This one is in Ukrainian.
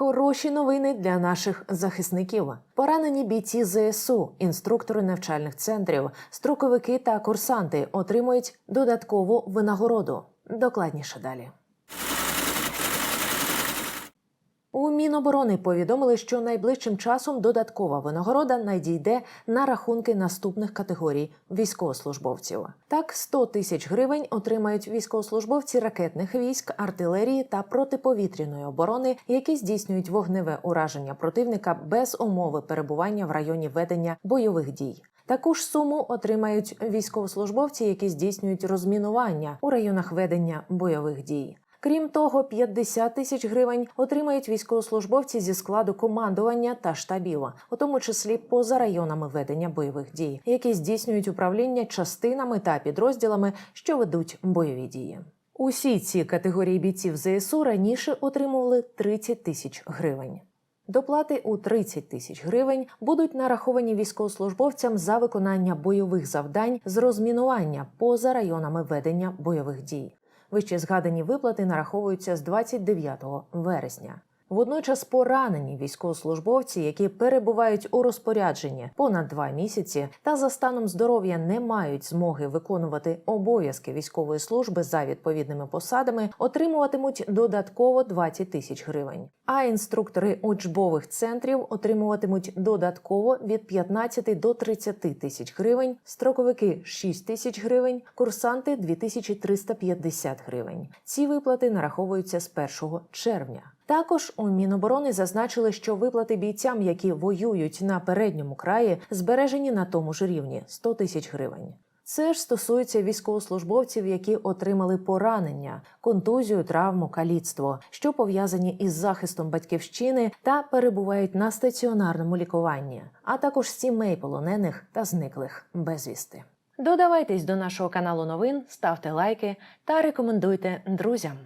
Хороші новини для наших захисників. Поранені бійці ЗСУ, інструктори навчальних центрів, строковики та курсанти отримують додаткову винагороду. Докладніше далі. У Міноборони повідомили, що найближчим часом додаткова винагорода надійде на рахунки наступних категорій військовослужбовців. Так, 100 тисяч гривень отримають військовослужбовці ракетних військ, артилерії та протиповітряної оборони, які здійснюють вогневе ураження противника без умови перебування в районі ведення бойових дій. Таку ж суму отримають військовослужбовці, які здійснюють розмінування у районах ведення бойових дій. Крім того, 50 тисяч гривень отримають військовослужбовці зі складу командування та штабів, у тому числі поза районами ведення бойових дій, які здійснюють управління частинами та підрозділами, що ведуть бойові дії. Усі ці категорії бійців ЗСУ раніше отримували 30 тисяч гривень. Доплати у 30 тисяч гривень будуть нараховані військовослужбовцям за виконання бойових завдань з розмінування поза районами ведення бойових дій. Вище згадані виплати нараховуються з 29 вересня. Водночас поранені військовослужбовці, які перебувають у розпорядженні понад два місяці та за станом здоров'я не мають змоги виконувати обов'язки військової служби за відповідними посадами, отримуватимуть додатково 20 тисяч гривень. А інструктори учбових центрів отримуватимуть додатково від 15 до 30 тисяч гривень, строковики 6 тисяч гривень, курсанти 2350 гривень. Ці виплати нараховуються з 1 червня. Також у Міноборони зазначили, що виплати бійцям, які воюють на передньому краї, збережені на тому ж рівні 100 тисяч гривень. Це ж стосується військовослужбовців, які отримали поранення, контузію, травму, каліцтво, що пов'язані із захистом батьківщини та перебувають на стаціонарному лікуванні, а також сімей полонених та зниклих безвісти. Додавайтесь до нашого каналу новин, ставте лайки та рекомендуйте друзям.